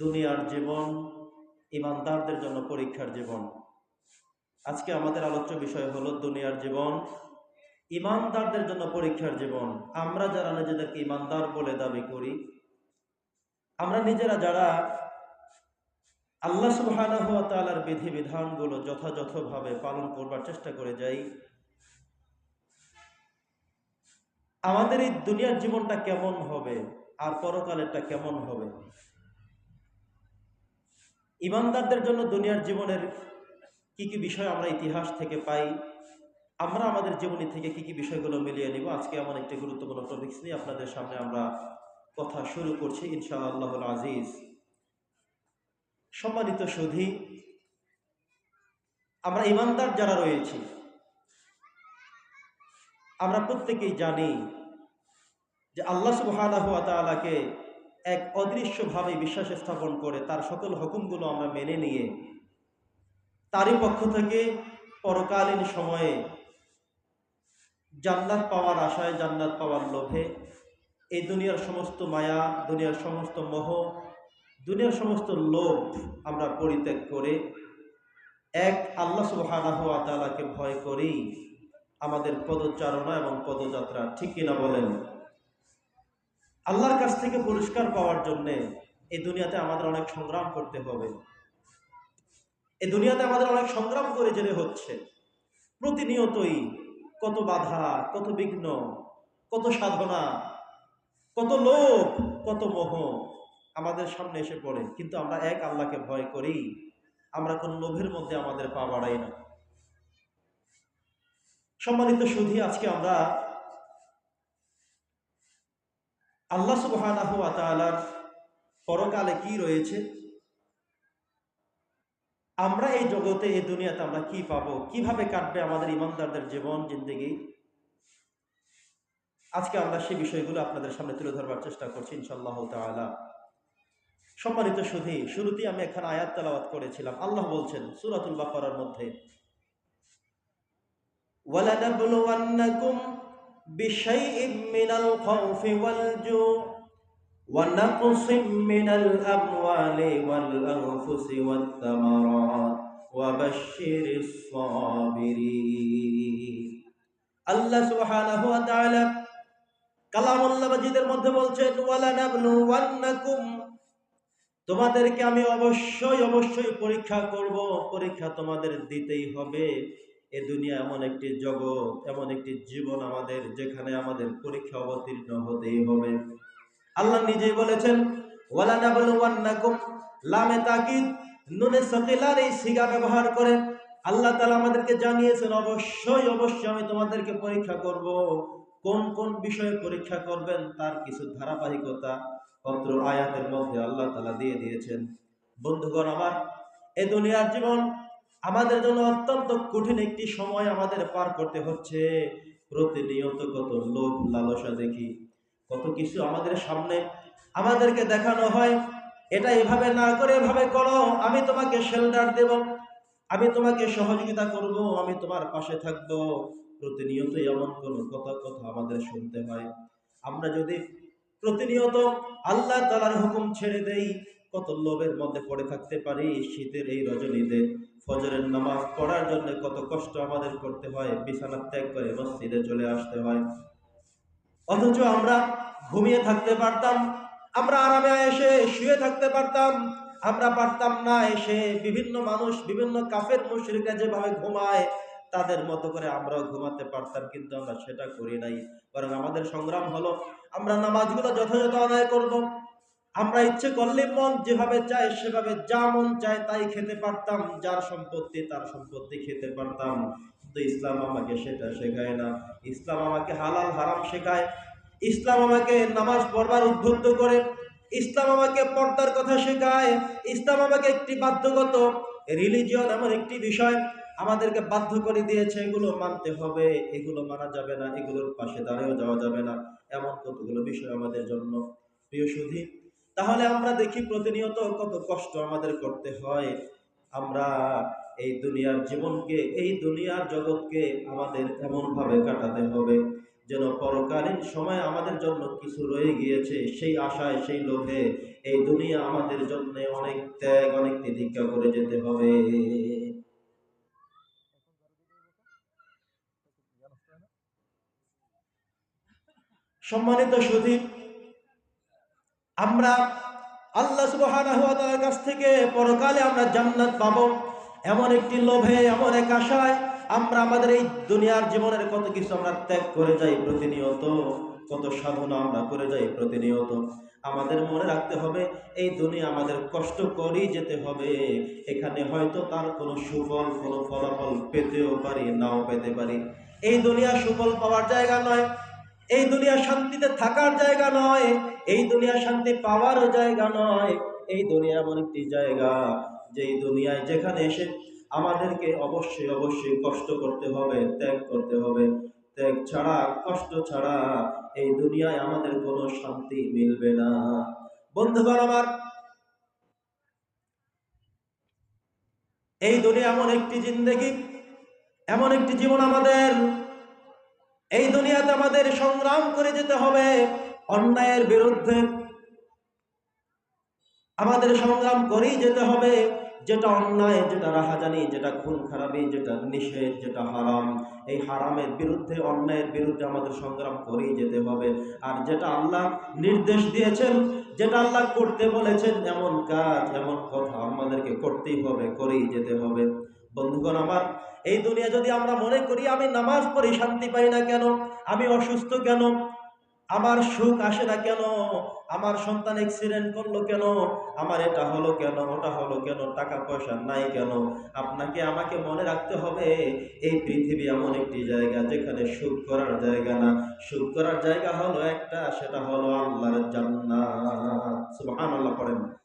দুনিয়ার জীবন, ইমানদারদের জন্য পরীক্ষার জীবন। আজকে আমাদের আলোচ্য বিষয় হলো দুনিয়ার জীবন, ইমানদারদের জন্য পরীক্ষার জীবন। আমরা যারা নিজেদেরকে ইমানদার বলে দাবি করি, আমরা নিজেরা যারা আল্লাহ তাআলার বিধি বিধানগুলো যথাযথভাবে পালন করবার চেষ্টা করে যাই, আমাদের এই দুনিয়ার জীবনটা কেমন হবে? আর পরকালেরটা কেমন হবে? ইমানদারদের জন্য দুনিয়ার জীবনের কি কি বিষয় আমরা ইতিহাস থেকে পাই, আমরা আমাদের জীবনী থেকে কি কি বিষয়গুলো মিলিয়ে নিব, আজকে এমন একটি গুরুত্বপূর্ণ টপিক্স নিয়ে আপনাদের সামনে আমরা কথা শুরু করছি ইনশা আল্লাহ আজিজ। সম্মানিত সুধী, আমরা ইমানদার যারা রয়েছি, আমরা প্রত্যেকেই জানি যে আল্লাহ তাআলাকে এক অদৃশ্যভাবে বিশ্বাস স্থাপন করে তার সকল হুকুমগুলো আমরা মেনে নিয়ে তারই পক্ষ থেকে পরকালীন সময়ে জান্নাত পাওয়ার আশায় জান্নাত পাওয়ার লোভে এই দুনিয়ার সমস্ত মায়া, দুনিয়ার সমস্ত মোহ, দুনিয়ার সমস্ত লোভ আমরা পরিত্যাগ করে এক আল্লাহ তাআলাকে ভয় করেই আমাদের পদচারণা এবং পদযাত্রা ঠিক কিনা বলেন? আল্লাহর কাছ থেকে পুরস্কার পাওয়ার জন্যে এই দুনিয়াতে আমাদের অনেক সংগ্রাম করতে হবে। এই দুনিয়াতে আমাদের অনেক সংগ্রাম করে যেতে হচ্ছে। প্রতিনিয়তই কত বাধা, কত বিঘ্ন, কত সাধনা, কত লোভ, কত মোহ আমাদের সামনে এসে পড়ে। কিন্তু আমরা এক আল্লাহকে ভয় করি, আমরা কোন লোভের মধ্যে আমাদের পা বাড়াই না। সম্মানিত সুধী, আজকে আমরা আল্লাহ তাআলার পরকালে কি রয়েছে? আমরা এই জগতে, এই দুনিয়াতে আমরা কি পাবো? কীভাবে কাটবে আমাদের ইমানদারদের জীবন, জিন্দগি? আজকে আমরা সেই বিষয়গুলো আপনাদের সামনে তুলে ধরবার চেষ্টা করছি ইনশাআল্লাহ তাআলা। সম্মানিত সুধী, শুরুতেই আমি এখানে আয়াত তেলাওয়াত করেছিলাম। আল্লাহ বলছেন, সূরাতুল বাকারার মধ্যে বিশাইইম মিনাল খাউফি ওয়াল জু' ونقص من الأموال والأنفس والثمرات وبشر الصابرين আল্লাহ সুবহানাহু ওয়া তাআলা কালামুল্লাহ মাজিদের মধ্যে বলছেন ওয়ালা নাবলু ওয়ান্নাকুম তোমাদেরকে আমি অবশ্যই অবশ্যই পরীক্ষা করব পরীক্ষা তোমাদের দিতেই হবে এ দুনিয়া এমন একটি জগৎ, এমন একটি জীবন আমাদের যেখানে আমাদের পরীক্ষা অবতীর্ণ হতেই হবে। আল্লাহ নিজেই বলেছেন ওয়ালা নাবলুওয়ান্নাকুম লামে তাকিদ, নুনে সাকিলার এই সিগা ব্যবহার করে আল্লাহ তাআলা আমাদেরকে জানিয়েছেন, অবশ্যই অবশ্যই আমি তোমাদেরকে পরীক্ষা করব। কোন কোন বিষয়ে পরীক্ষা করবেন তার কিছু ধারাবাহিকতা পত্র, আয়াতের মধ্যে আল্লাহ তাআলা দিয়ে দিয়েছেন। বন্ধুগণ আমার, এ দুনিয়ার জীবন আমাদের জন্য অত্যন্ত কঠিন একটি সময় আমাদের পার করতে হচ্ছে। প্রতিনিয়ত কত লোভ, লালসা দেখি, কত কিছু আমাদের সামনে আমাদেরকে দেখানো হয়। এটা এভাবে না করে এভাবে করো, আমি তোমাকে শেল্টার দেব, আমি তোমাকে সহযোগিতা করব, আমি তোমার পাশে থাকব। প্রতিনিয়ত এমন কোন কথা কথা আমাদের শুনতে হয়। আমরা যদি প্রতিনিয়ত আল্লাহ তালার হুকুম ছেড়ে দেই কত লোভের মধ্যে পড়ে থাকতে পারি শীতের এই রজনীতে ফজরের নামাজ পড়ার জন্য কত কষ্ট আমাদের করতে হয়, বিছানা ত্যাগ করে মসজিদে চলে আসতে হয় অথচ আমরা ঘুমিয়ে থাকতে পারতাম, আমরা আরামে এসে শুয়ে থাকতে পারতাম, আমরা পারতাম না এসে বিভিন্ন মানুষ, বিভিন্ন কাফের মুশরিকরা যেভাবে ঘুমায়, তাদের মতো করে আমরাও ঘুমাতে পারতাম, কিন্তু আমরা সেটা করি নাই বরং আমাদের সংগ্রাম হলো, আমরা নামাজগুলো যথাযথ আদায় করব। আমরা ইচ্ছে করলে মন যেভাবে চায়, সেভাবে যা মন চায় তাই খেতে পারতাম। যার সম্পত্তি তার সম্পত্তি খেতে পারতাম। কিন্তু ইসলাম আমাকে সেটা শেখায় না। ইসলাম আমাকে হালাল, হারাম শেখায়। ইসলাম আমাকে নামাজ পড়বার উদ্বুদ্ধ করে। ইসলাম আমাকে পর্দার কথা শেখায়। ইসলাম আমাকে একটি বাধ্যগত রিলিজিয়ন এমন একটি বিষয় আমাদেরকে বাধ্য করে দিয়েছে, এগুলো মানতে হবে, এগুলো মানা যাবে না, এগুলোর পাশে দাঁড়িয়েও যাওয়া যাবে না। এমন কতগুলো বিষয় আমাদের জন্য। প্রিয় সুধী তাহলে আমরা দেখি প্রতিনিয়ত কত কষ্ট আমাদের করতে হয়। আমরা এই দুনিয়ার জীবনকে, এই দুনিয়ার জগৎকে আমাদের এমনভাবে কাটাতে হবে যেন পরকালীন সময় আমাদের জন্য কিছু রয়ে গিয়েছে। সেই আশায়, সেই লোভে এই দুনিয়া আমাদের জন্য অনেক ত্যাগ, অনেক তিতিক্ষা করে যেতে হবে। সম্মানিত সুধীর আমরা আল্লাহ ওয়া কাছ থেকে পরকালে আমরা জান্নাত পাবো। এমন একটি লোভে, এমন এক আশায় আমরা আমাদের এই দুনিয়ার জীবনের কত কিছু আমরা ত্যাগ করে যাই প্রতিনিয়ত, কত সাধনা আমরা করে যাই প্রতিনিয়ত। আমাদের মনে রাখতে হবে, এই দুনিয়া আমাদের কষ্ট করেই যেতে হবে। এখানে হয়তো তার কোনো সুফল, কোনো ফলাফল পেতেও পারি, নাও পেতে পারি। এই দুনিয়া সুফল পাওয়ার জায়গা নয় এই দুনিয়া শান্তিতে থাকার জায়গা নয়, এই দুনিয়া শান্তি পাওয়ারও জায়গা নয়, এই দুনিয়া এমন একটি জায়গা যেই দুনিয়ায় যেখানে এসে আমাদেরকে অবশ্যই অবশ্যই কষ্ট করতে হবে, ত্যাগ করতে হবে। ত্যাগ ছাড়া, কষ্ট ছাড়া এই দুনিয়ায় আমাদের কোনো শান্তি মিলবে না। বন্ধুগণ আমার, এই দুনিয়া এমন একটি জিন্দগি, এমন একটি জীবন আমাদের এই দুনিয়াতে আমাদের সংগ্রাম করে যেতে হবে, অন্যায়ের বিরুদ্ধে। আমাদের সংগ্রাম করেই যেতে হবে, যেটা অন্যায়, যেটা রাহাজানি, যেটা খুন খারাপি, যেটা নিষেধ, যেটা হারাম। এই হারামের বিরুদ্ধে, অন্যায়ের বিরুদ্ধে আমাদের সংগ্রাম করেই যেতে হবে। আর যেটা আল্লাহ নির্দেশ দিয়েছেন, যেটা আল্লাহ করতে বলেছেন, এমন কাজ, এমন কথা আমাদেরকে করতেই হবে, করেই যেতে হবে। বন্ধুগণ আমার, এই দুনিয়া যদি আমরা মনে করি আমি নামাজ পড়ি, শান্তি পাই না কেন? আমি অসুস্থ কেন? আমার সুখ আসে না কেন? আমার সন্তান অ্যাক্সিডেন্ট করল কেন? আমার এটা হলো কেন? ওটা হলো কেন? টাকা পয়সা নাই কেন? আপনাকে আমাকে মনে রাখতে হবে, এই পৃথিবী এমন একটি জায়গা যেখানে সুখ করার জায়গা না। সুখ করার জায়গা হলো একটা, সেটা হলো আল্লাহর জান্নাত। সুবহানাল্লাহ, পড়েন।